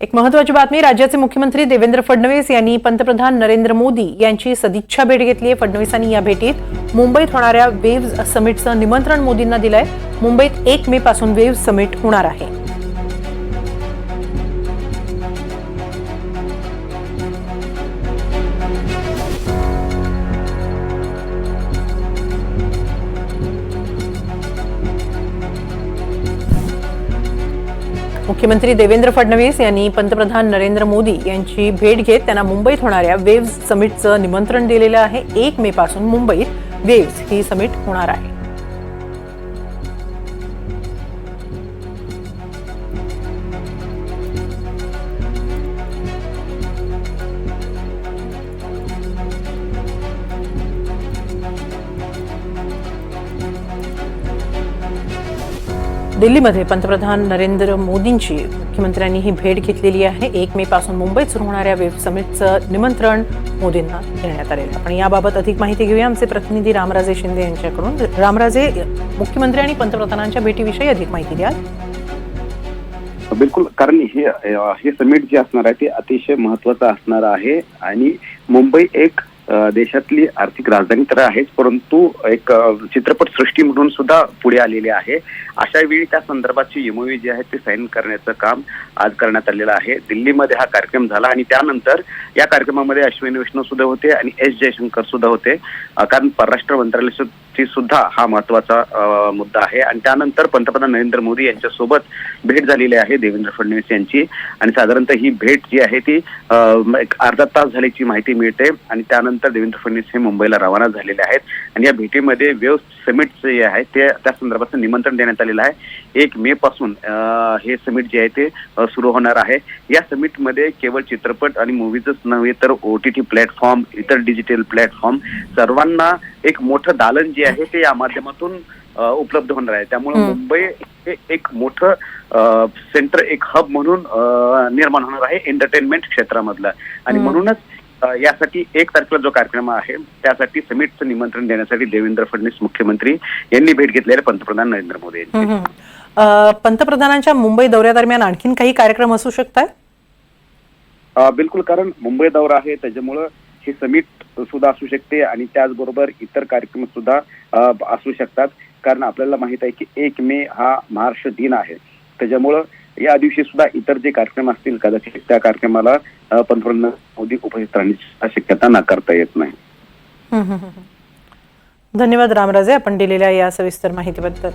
एक महत्वाची बातमी राज्याचे मुख्यमंत्री देवेंद्र फडणवीस यांनी पंतप्रधान नरेंद्र मोदी यांची सदिच्छा भेट घेतली आहे. फडणवीसांनी या भेटीत मुंबईत होणाऱ्या वेव्ज समिटचं निमंत्रण मोदींना दिलंय. मुंबईत एक मे पासून वेव्ज समिट होणार आहे. मुख्यमंत्री देवेंद्र फडणवीस यांनी पंतप्रधान नरेंद्र मोदी यांची भेट घेत त्यांना मुंबईत होणाऱ्या वेव्ज समिटचं निमंत्रण दिलेलं आहे. एक मे पासून मुंबईत वेव्ज ही समिट होणार आहे. दिल्लीमध्ये पंतप्रधान नरेंद्र मोदींची मुख्यमंत्र्यांनी ही भेट घेतलेली आहे. एक मे पासून मुंबईत सुरू होणाऱ्या वेब समिटचं निमंत्रण मोदींना देण्यात आलेलं आपण याबाबत अधिक माहिती घेऊया. आमचे प्रतिनिधी रामराजे शिंदे यांच्याकडून. रामराजे मुख्यमंत्री आणि पंतप्रधानांच्या भेटीविषयी अधिक माहिती द्याल? बिलकुल कारण हे हे समिट जे असणार आहे ते अतिशय महत्वाचं असणार आहे. आणि मुंबई एक देशातली आर्थिक राजधानी तर आहेच परंतु एक चित्रपट सृष्टी म्हणून सुद्धा पुढे आलेली आहे. अशा वेळी त्या संदर्भाची एमओयू जी आहे ते साईन करण्याचं काम आज करण्यात आलेलं आहे. दिल्लीमध्ये हा कार्यक्रम झाला आणि त्यानंतर या कार्यक्रमामध्ये अश्विनी वैष्णव सुद्धा होते आणि एस जयशंकर सुद्धा होते. कारण परराष्ट्र मंत्रालयाची सुद्धा हा महत्त्वाचा मुद्दा आहे. आणि त्यानंतर पंतप्रधान नरेंद्र मोदी यांच्यासोबत भेट झालेली आहे देवेंद्र फडणवीस यांची. आणि साधारणतः ही भेट जी आहे ती एक अर्धा तास झाल्याची माहिती मिळते. आणि त्यानंतर देवेंद्र फडणवीस हे मुंबईला रवाना झालेले आहेत. आणि या भेटीमध्ये वेव्ह समिट जे आहे ते त्या संदर्भाचं निमंत्रण देण्यात आलेलं आहे एक मे पासून हे समिट जे आहे ते सुरू होणार आहे या समिटमध्ये केवळ चित्रपट आणि मूवीजच नव्हे तर ओ टी टी प्लॅटफॉर्म इतर डिजिटल प्लॅटफॉर्म सर्वांना एक मोठं दालन जे आहे ते या माध्यमातून उपलब्ध होणार आहे त्यामुळे. मुंबई हे एक मोठं सेंटर एक हब म्हणून निर्माण होणार आहे एंटरटेनमेंट क्षेत्रामधलं आणि. म्हणूनच यासाठी एक तारखेला जो कार्यक्रम आहे त्यासाठी समिटचं निमंत्रण देण्यासाठी देवेंद्र फडणवीस मुख्यमंत्री यांनी भेट घेतलेली पंतप्रधान नरेंद्र मोदी. अ, पंतप्रधानांच्या मुंबई दौऱ्यादरम्यान आणखीन काही कार्यक्रम असू शकतात? बिलकुल कारण मुंबई दौरा आहे त्याच्यामुळं हे समिट सुद्धा असू शकते आणि त्याचबरोबर इतर कार्यक्रम सुद्धा असू शकतात. कारण आपल्याला माहीत आहे की एक मे हा महाराष्ट्र दिन आहे. त्याच्यामुळं या दिवशी सुद्धा इतर जे कार्यक्रम असतील कदाचित त्या कार्यक्रमाला पंतप्रधान मोदी उपस्थित राहण्याची शक्यता नाकारता येत नाही. धन्यवाद रामराजे आपण दिलेल्या या सविस्तर माहितीबद्दल.